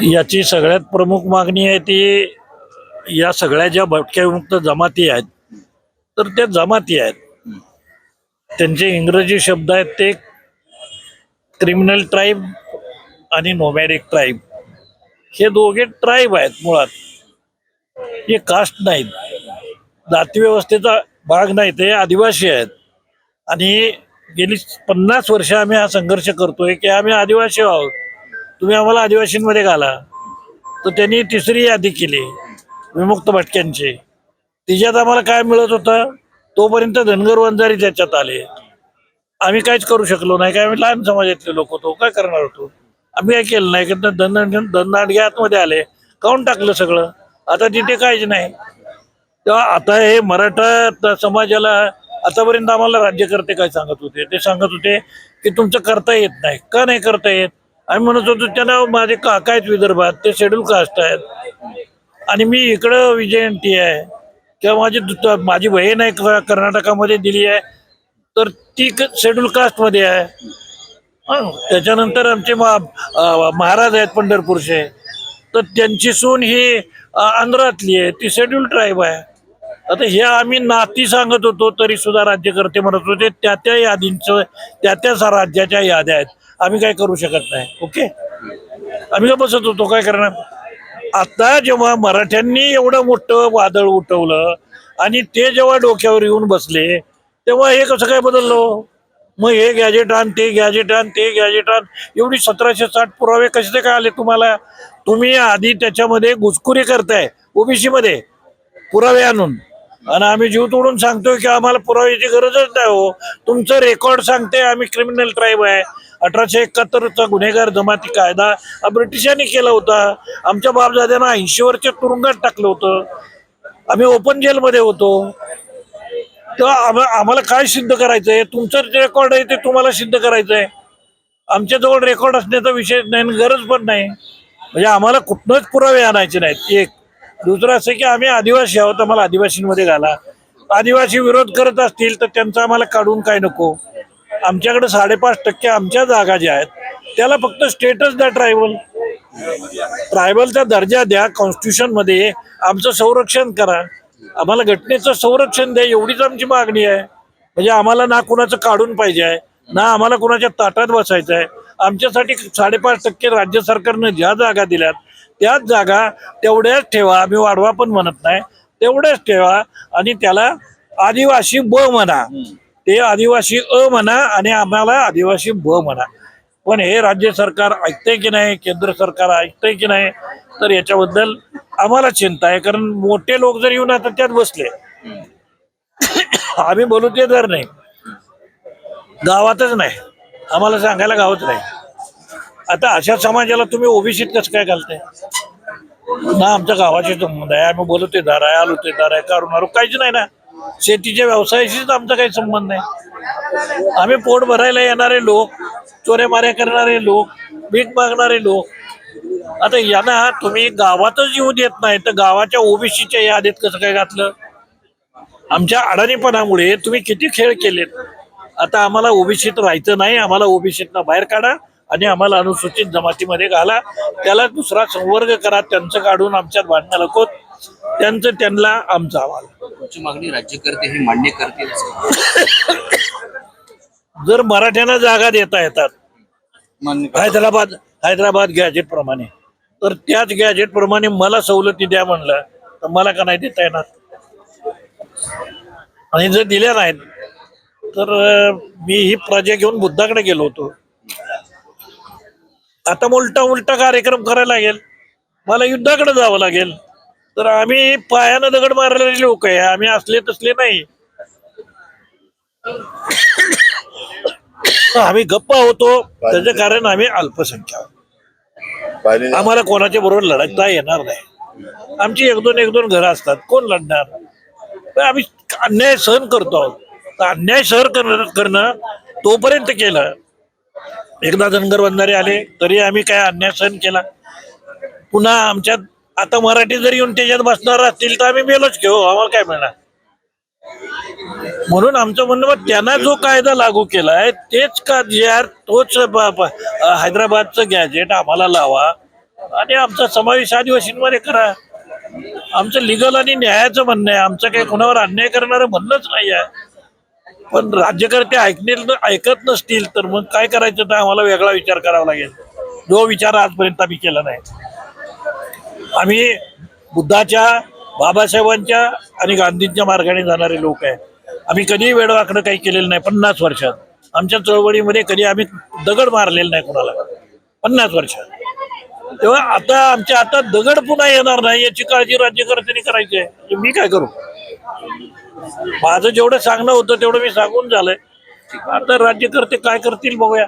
याची सगळ्यात प्रमुख मागणी आहे ती या सगळ्या ज्या भटक्यामुक्त जमाती आहेत तर त्या जमाती आहेत. त्यांचे इंग्रजी शब्द आहेत ते क्रिमिनल ट्राईब आणि नोमॅडिक ट्राईब हे दोघे ट्राईब आहेत मुळात. हे कास्ट नाहीत. जातीव्यवस्थेचा भाग नाही ते आदिवासी आहेत. आणि गेली पन्नास वर्ष आम्ही हा संघर्ष करतोय की आम्ही आदिवासी आहोत. तुम्ही आम्हाला आदिवासींमध्ये घाला. तर त्यांनी तिसरी यादी केली विमुक्त भटक्यांची. तिच्यात आम्हाला काय मिळत होतं? तोपर्यंत धनगर वंजारी त्याच्यात आले. आम्ही काहीच करू शकलो नाही काय आम्ही लहान समाजातले लोक होतो. काय करणार होतो? आम्ही काय केलं नाही की धन धनदांडगे आतमध्ये आले. काऊन टाकलं सगळं? आता तिथे काहीच नाही. तेव्हा आता हे मराठा समाजाला आतापर्यंत आम्हाला राज्यकर्ते काय सांगत होते? ते सांगत होते की तुमचं करता येत नाही. का नाही करता येत? आम्ही म्हणत होतो त्यांना माझे काका आहेत विदर्भात ते शेड्यूल कास्ट आहेत. आणि मी इकडं विजयंती आहे. किंवा माझी दु- माझी बहीण आहे कर्नाटकामध्ये दिली आहे. तर ती शेड्यूल कास्टमध्ये आहे. त्याच्यानंतर आमचे मा- महाराज आहेत पंढरपूरचे. तर त्यांची सून ही आंध्रातली आहे. ती शेड्यूल ट्राईब आहे. आता हे आम्ही नाती सांगत होतो तरी सुद्धा राज्यकर्ते म्हणत होते त्या त्या यादींचं त्या त्या राज्याच्या याद्या आहेत. आम्ही काय करू शकत नाही ओके? आम्ही का बसत होतो काय करणार? आता जेव्हा मराठ्यांनी एवढं मोठं वादळ उठवलं आणि ते जेव्हा डोक्यावर येऊन बसले तेव्हा हे कसं काय बदललं? मग हे गॅजेट आण ते गॅजेट आण ते गॅजेट आण. एवढी सतराशे साठ पुरावे कसे काय आले तुम्हाला? तुम्ही आधी त्याच्यामध्ये घुसखुरी करताय ओबीसीमध्ये पुरावे आणून. आणि आम्ही जीव तोडून सांगतोय की आम्हाला पुराव्याची गरजच नाही हो. तुमचं रेकॉर्ड सांगते आम्ही क्रिमिनल ट्राईब आहे. अठराशे एकाहत्तरचा गुन्हेगार जमाती कायदा हा ब्रिटिशांनी केला होता. आमच्या बापदाद्यांना ऐंशी वर्ष तुरुंगात टाकलं होतं. आम्ही ओपन जेलमध्ये होतो. तर आम्हा- आम्हाला काय सिद्ध करायचंय? तुमचं जे रेकॉर्ड आहे ते तुम्हाला सिद्ध करायचंय. आमच्याजवळ रेकॉर्ड असण्याचा विषय नाही आणि गरज पण नाही. म्हणजे आम्हाला कुठनंच पुरावे आणायचे नाहीत. एक दुसरं असं की आम्ही आदिवासी आहोत आम्हाला आदिवासींमध्ये घाला. आदिवासी विरोध करत असतील तर त्यांचं आम्हाला काढून काय नको? आमच्याकडे साडेपाच टक्के आमच्या जागा ज्या आहेत त्याला फक्त स्टेटस द्या ट्रायबल ट्रायबलचा दर्जा द्या कॉन्स्टिट्यूशनमध्ये आमचं संरक्षण करा. आम्हाला घटनेचं संरक्षण द्या एवढीच आमची मागणी आहे. म्हणजे आम्हाला ना कुणाचं काढून पाहिजे आहे ना आम्हाला कुणाच्या ताटात बसायचं आहे. आमच्यासाठी साडेपाच टक्के राज्य सरकारनं ज्या जागा दिल्यात त्याच जागा तेवढ्याच ठेवा आम्ही वाढवा पण म्हणत नाही. तेवढ्याच ठेवा आणि त्याला आदिवासी ब म्हणा. ते आदिवासी अ म्हणा आणि आम्हाला आदिवासी ब म्हणा. पण हे राज्य सरकार ऐकतंय की नाही केंद्र सरकार ऐकतंय की नाही तर याच्याबद्दल आम्हाला चिंता आहे. कारण मोठे लोक जर येऊन आता त्यात बसले. आम्ही बोलू ते जर नाही. गावातच नाही. आम्हाला सांगायला गावच नाही. आता अशा समाजाला तुम्ही ओबीसीत कसं काय घालताय? ना आमच्या गावाचे संबंध आहे. आम्ही बोलतेदार आहे आलुतेदार आहे कारुणारू काहीच नाही ना. शेतीच्या व्यवसायाशीच आमचा काही संबंध नाही. आम्ही पोट भरायला येणारे लोक चोऱ्यामाऱ्या करणारे लोक भीक मागणारे लोक. आता यांना तुम्ही गावातच येऊ देत नाही तर गावाच्या ओबीसीच्या यादीत कसं काय घातलं? आमच्या अडाणीपणामुळे तुम्ही किती खेळ केलेत? आता आम्हाला ओबीसीत राहायचं नाही आम्हाला ओबीसीतनं बाहेर काढा. आणि आम्हाला अनुसूचित जमातीमध्ये घाला. त्याला दुसरा संवर्ग करा त्यांचं काढून आमच्यात भांडणं नको त्यांचं त्यांना आमचं आम्हाला. तुमची मागणी राज्यकर्ते हे मान्य करतील जर मराठ्यांना जागा देता येतात हैदराबाद हैदराबाद गॅजेट प्रमाणे तर त्याच गॅजेट प्रमाणे मला सवलती द्या म्हणलं तर मला का नाही देता येणार? आणि जर दिल्या नाहीत तर मी ही प्रजा घेऊन बुद्धाकडे गेलो होतो. आता उलटा उलटा कार्यक्रम करायला लागेल. मला युद्धाकडे जावं लागेल. तर आम्ही पायानं दगड मारलेले लोक आहे. आम्ही असले तसले नाही. आम्ही गप्पा होतो. त्याचं कारण आम्ही अल्पसंख्या आहोत. आम्हाला कोणाच्या बरोबर लढता येणार नाही. आमची एक दोन एक दोन घरं असतात. कोण लढणार? आम्ही अन्याय सहन करतो आहोत. अन्याय सहन करणं तोपर्यंत केलं. एकदा धनगर बंधारे आले तरी आम्ही काय अन्याय सहन केला. पुन्हा आमच्यात आता मराठी जर येऊन त्याच्यात बसणार असतील तर आम्ही मेलोच घेऊ आम्हाला काय मिळणार? म्हणून आमचं म्हणणं मग त्यांना जो कायदा लागू केला आहे तेच का यार तोच हैदराबादचं गॅजेट आम्हाला लावा आणि आमचा समावेश आदिवासींमध्ये करा. आमचं लिगल आणि न्यायाचं म्हणणं आहे आमचं काही कोणावर अन्याय करणारं म्हणणंच नाही आहे. पण राज्यकर्ते ऐकणे ऐकत नसतील तर मग काय करायचं? तर आम्हाला वेगळा विचार करावा लागेल. जो विचार आजपर्यंत आम्ही केला नाही. आम्ही बुद्धाच्या बाबासाहेबांच्या आणि गांधींच्या मार्गाने जाणारे लोक आहे. आम्ही कधीही वेडवाकडं काही केलेलं नाही. पन्नास वर्षात. आमच्या चळवळीमध्ये कधी आम्ही दगड मारलेला नाही कोणाला. पन्नास वर्षात. तेव्हा आता आमच्या आता दगड पुन्हा येणार नाही याची काळजी राज्यकर्त्यांनी करायची आहे. मी काय करू? माझं जेवढं सांगणं होतं तेवढं मी सांगून झालंय. आता राज्यकर्ते काय करतील बघूया.